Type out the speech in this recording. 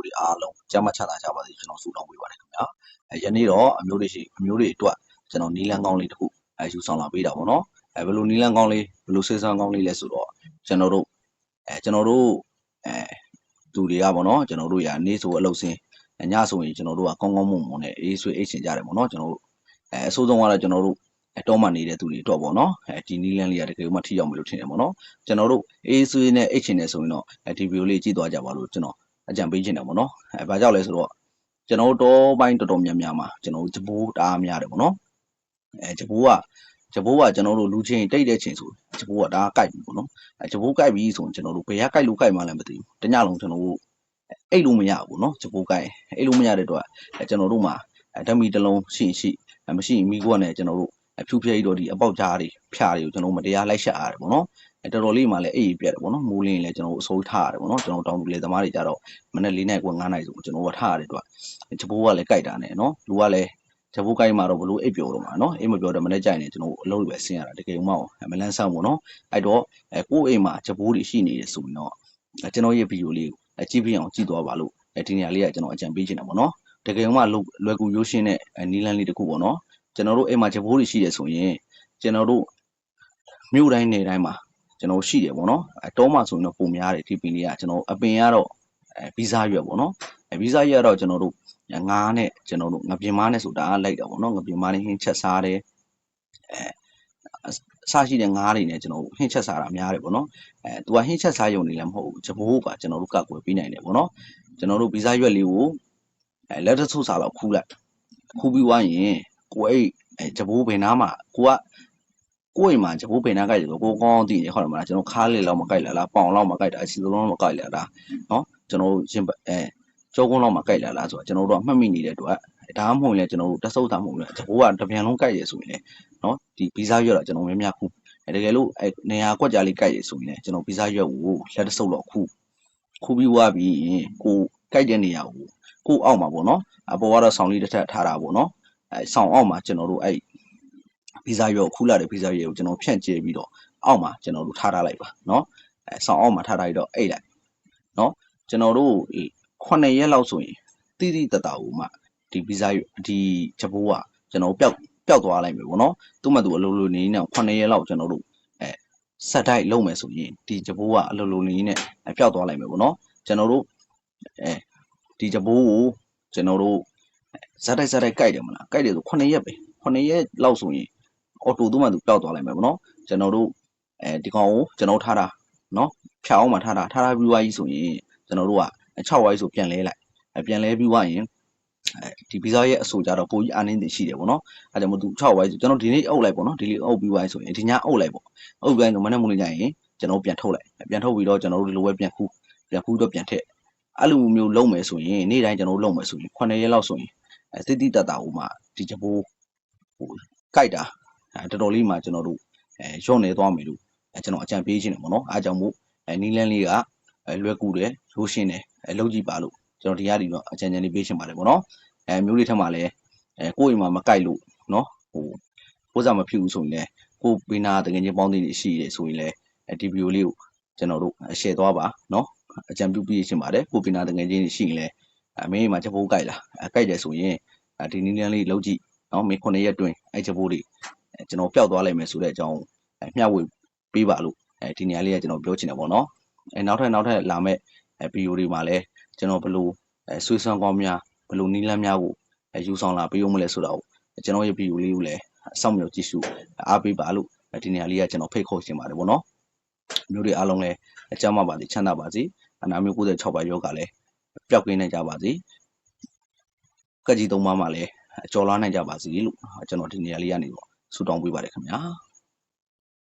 မျိုးတွေအားလုံးကျမ်းမချတာကြပါစေကျွန်တော်ဆုတောင်းပေးပါတယ်ခင်ဗျာအဲယနေ့တော့အမျိုးတွေရှိအမျိုးတွေအတွက်ကျွန်တော်နီလန်းကောင်းလေးတစ်ခုအဲယူဆောင်လာပေးတာပေါ့နော်အဲဘယ်လိုနီလန်းကောင်းလေးဘယ်လိုဆေးဆန်းကောင်းလေးလဲဆိုတော့ကျွန်တော်တို့အဲကျွန်တော်တို့အဲသူတွေကပေါ့နော်ကျွန်တော်တို့ရာနေ့ဆိုအလုပ်စင်းညဆိုရင်ကျွန်တော်တို့ကကောင်းကောင်းမွန်မွန်နဲ့အေးဆွေးအေးချင်ကြတယ်ပေါ့နော်ကျွန်တော်တို့အဲအဆိုးဆုံးကတော့ကျွန်တော်တို့အတော့မှနေတဲ့သူတွေအတွက်ပေါ့နော်အဲဒီနီလန်းလေးကတကယ်မှထိရောက်မယ်လို့ထင်တယ်ပေါ့နော်ကျွန်တော်တို့အေးဆွေးနဲ့အိတ်ချင်တယ်ဆိုရင်တော့ဒီဗီဒီယိုလေးကြည့်သွားကြပါလို့ကျွန်တော် အကြံပေးချင်တယ်ပေါ့နော်အဲဘာကြောင့်လဲဆိုတော့ကျွန်တော်တို့တောပိုင်းတော်တော်များများမှာကျွန်တော်တို့ဂျပူးတအားများတယ်ပေါ့နော်အဲဂျပူးကဂျပူးကကျွန်တော်တို့လူချင်းတိတ်တဲ့ချင်းဆိုဂျပူးကဒါကကြိုက်ပြီပေါ့နော်အဲဂျပူးကြိုက်ပြီဆိုရင်ကျွန်တော်တို့ဘယ်ကကြိုက်လို့ကြိုက်မှလည်းမသိဘူးတညလုံးကျွန်တော်တို့အိတ်လို့မရဘူးနော်ဂျပူးကြိုက်အိတ်လို့မရတဲ့အတွက်ကျွန်တော်တို့မှာဓမီတစ်လုံးရှိရှိမရှိမိကွက်နဲ့ကျွန်တော်တို့ ဖြူဖြဲကြီးတော့ဒီအပေါက်ကြားတွေဖြာတွေကိုကျွန်တော်မတရားလိုက်ရှက်ရတယ်ပေါ့နော်အဲတော်တော်လေးမှလည်းအေးပြက်တယ်ပေါ့နော်မိုးလင်းလည်းကျွန်တော်အစိုးထားရတယ်ပေါ့နော်ကျွန်တော်တောင်သူလေသမားတွေကြတော့မနေ့၄နိုင်ကွ9နိုင်ဆိုကျွန်တော်ကထားရတယ်တော့ချဘိုးကလည်းကြိုက်တာနဲ့နော်လူကလည်းချဘိုးကြိုက်မှာတော့ဘလို့အိပ်ပျော်တော့မှာနော်အိပ်မပျော်တော့မနေ့ကြိုက်နေကျွန်တော်အလုပ်တွေပဲဆင်းရတာတကယ်မှောက်မလန်းဆန်းပေါ့နော်အဲ့တော့အဲကိုယ့်အိမ်မှာချဘိုးတွေရှိနေတယ်ဆိုရင်တော့ကျွန်တော်ရဲ့ဗီဒီယိုလေးကိုကြည့်ပြအောင်ကြည့်သွားပါလို့ဒီနေရာလေးကကျွန်တော်အကြံပေးချင်တာပေါ့နော်တကယ်မှလွယ်ကူရိုးရှင်းတဲ့နီလန်းလေးတစ်ခုပေါ့နော် ကျွန်တော်တို့အိမ်မှာချဘိုးတွေရှိတယ်ဆိုရင်ကျွန်တော်တို့မြို့တိုင်းနယ်တိုင်းမှာကျွန်တော်ရှိတယ်ပေါ့နော်အဲတောမှာဆိုရင်တော့ပုံများတယ်ဒီပင်လေးကကျွန်တော်အပင်ကတော့အဲဗီဇရွက်ပေါ့နော်အဲဗီဇရွက်တော့ကျွန်တော်တို့ငါးနဲ့ကျွန်တော်တို့ငပြင်းမားနဲ့ဆိုတာလိုက်တာပေါ့နော်ငပြင်းမားနဲ့ဟင်းချက်စားတယ်အဲအစရှိတဲ့ငါးတွေနဲ့ကျွန်တော်ဟင်းချက်စားတာများတယ်ပေါ့နော်အဲသူကဟင်းချက်စားရုံနေလည်းမဟုတ်ဘူးဂျဘိုးပါကျွန်တော်တို့ကကွယ်ပေးနိုင်တယ်ပေါ့နော်ကျွန်တော်တို့ဗီဇရွက်လေးကိုအဲလက်တဆုပ်စာလောက်ခူးလိုက်ခူးပြီးွားရင် ကိုအဲ့အဲဂျဘိုးဘယ်နားမှာကိုကကိုယ့်အိမ်မှာဂျပိုးပင်နာကြိုက်တယ်ဆိုကိုကောင်းသိနေဟုတ်တယ်မလားကျွန်တော်ခါးလေလောက်မကြိုက်လာလားပေါင်လောက်မကြိုက်တာအစီလုံးလောက်မကြိုက်လာတာနော်ကျွန်တော်ရှင်အဲကြောကုန်းလောက်မကြိုက်လာလားဆိုတော့ကျွန်တော်တို့ကမှတ်မိနေတဲ့အတွက်ဒါမှမဟုတ်ရင်ကျွန်တော်တို့တက်ဆုပ်တာမဟုတ်ဘူးဂျပိုးကတပြန်လုံးကြိုက်ရဆိုရင်လေနော်ဒီဗီဇရွက်တော့ကျွန်တော်များများခုတကယ်လို့အဲနေရာကွက်ကြားလေးကြိုက်ရဆိုရင်လေကျွန်တော်ဗီဇရွက်ကိုလက်တဆုပ်တော့ခုခုပြီးွားပြီးရင်ကိုကြိုက်တဲ့နေရာကိုကိုအောက်မှာပေါ့နော်အပေါ်ကတော့ဆောင်းလေးတစ်ထပ်ထားတာပေါ့နော် အဲဆောင်းအောက်မှာကျွန်တော်တို့အဲ့ဗီဇာရောခူးလာတဲ့ဗီဇာရောကိုကျွန်တော်ဖြန့်ကျဲပြီးတော့အောက်မှာကျွန်တော်တို့ထားထားလိုက်ပါနော်အဲဆောင်းအောက်မှာထားထားပြီးတော့အိတ်လိုက်နော်ကျွန်တော်တို့9ရက်လောက်ဆိုရင်တိတိတတအူမှဒီဗီဇာဒီချဘိုးကကျွန်တော်ပျောက်ပျောက်သွားလိုက်မယ်ပေါ့နော်သူ့မှသူအလိုလိုနေနေ9ရက်လောက်ကျွန်တော်တို့အဲဆက်တိုက်လုပ်မယ်ဆိုရင်ဒီချဘိုးကအလိုလိုနေနေပျောက်သွားလိုက်မယ်ပေါ့နော်ကျွန်တော်တို့အဲဒီချဘိုးကိုကျွန်တော်တို့ ဇက်တိုက်ဇက်တိုက်ကြိုက်တယ်မလားကြိုက်တယ်ဆို9ရက်ပဲ9ရက်လောက်ဆိုရင်အော်တိုသူ့မှသူပျောက်သွားလိုက်မယ်ပေါ့နော်ကျွန်တော်တို့အဲဒီကောင်ကိုကျွန်တော်ထားတာနော်ဖြာအောင်မှထားတာထားထားပြီးွားကြီးဆိုရင်ကျွန်တော်တို့က6ဝိုင်းဆိုပြန်လဲလိုက်ပြန်လဲပြီးွားရင်အဲဒီဗီဇာရဲ့အဆိုကြတော့ပိုကြီးအားနည်းနေရှိတယ်ပေါ့နော်အဲဒါကြောင့်မို့သူ6ဝိုင်းဆိုကျွန်တော်ဒီနေ့အုပ်လိုက်ပေါ့နော်ဒီနေ့အုပ်ပြီးွားဆိုရင်ဒီညအုပ်လိုက်ပေါ့အုပ်ပြီးဆိုမနေ့မို့လို့ညရင်ကျွန်တော်ပြန်ထုတ်လိုက်ပြန်ထုတ်ပြီးတော့ကျွန်တော်တို့ဒီလိုပဲပြန်ခူးပြန်ခူးတော့ပြန်ထည့်အဲ့လိုမျိုးလုံးမယ်ဆိုရင်နေ့တိုင်းကျွန်တော်တို့လုံးမယ်ဆိုရင်9ရက်လောက်ဆိုရင် အဲတိတိတတ်တာဟိုမှာဒီချဘိုးဟိုကြိုက်တာအဲတော်တော်လေးမှကျွန်တော်တို့အဲရော့နေသွားမယ်လို့အဲကျွန်တော်အကြံပေးခြင်းတယ်ပေါ့နော်အားကြောင့်မို့အဲနီလန်းလေးကအဲလွယ်ကူတယ်ရိုးရှင်းတယ်အဲလုံးကြည့်ပါလို့ကျွန်တော်ဒီရည်တော့အကြံဉာဏ်လေးပေးချင်ပါတယ်ပေါ့နော်အဲမျိုးလေးထက်မှလည်းအဲကိုယ့်အိမ်မှာမကြိုက်လို့နော်ဟိုပိုးစားမဖြစ်ဘူးဆိုရင်လည်းကိုဘေးနာတကယ်ချင်းပေါင်းသိနေရှိတယ်ဆိုရင်လည်းဒီဗီဒီယိုလေးကိုကျွန်တော်တို့ share သွားပါနော်အကြံပြုပေးချင်ပါတယ်ကိုဘေးနာတကယ်ချင်းရှိရင်လည်း အမေမှာချက်ဖို့ကြိုက်လားအဲကြိုက်တယ်ဆိုရင်ဒီနီလန်းလေးလုံးကြည့်နော်မေ9ရက်တွင်အဲချက်ဖို့လေးကျွန်တော်ပျောက်သွားလိုက်မယ်ဆိုတဲ့အကြောင်းမျှဝေပေးပါလို့အဲဒီနေရာလေးကကျွန်တော်ပြောချင်တယ်ပေါ့နော်အဲနောက်ထပ်နောက်ထပ်လာမဲ့ဗီဒီယိုတွေမှာလည်းကျွန်တော်ဘလို့ဆွေးဆွမ်းကောင်းများဘလို့နီးလန်းများကိုယူဆောင်လာပေးဦးမလဲဆိုတာကိုကျွန်တော်ရဲ့ဗီဒီယိုလေးကိုလည်းစောင့်မျှော်ကြည့်ရှုအားပေးပါလို့ဒီနေရာလေးကကျွန်တော်ဖိတ်ခေါ်ချင်ပါတယ်ပေါ့နော်မျိုးတွေအားလုံးလည်းအကျမ်းပါပါစေချမ်းသာပါစေအနာမျိုး96ပါယောဂလည်း ပျောက်ကင်းနိုင်ကြပါစေကကြီးသုံးပါးမှာလည်းကြော်လွှားနိုင်ကြပါစေလို့ကျွန်တော်ဒီနေရာလေးကနေတော့ဆုတောင်းပေးပါတယ်ခင်ဗျာ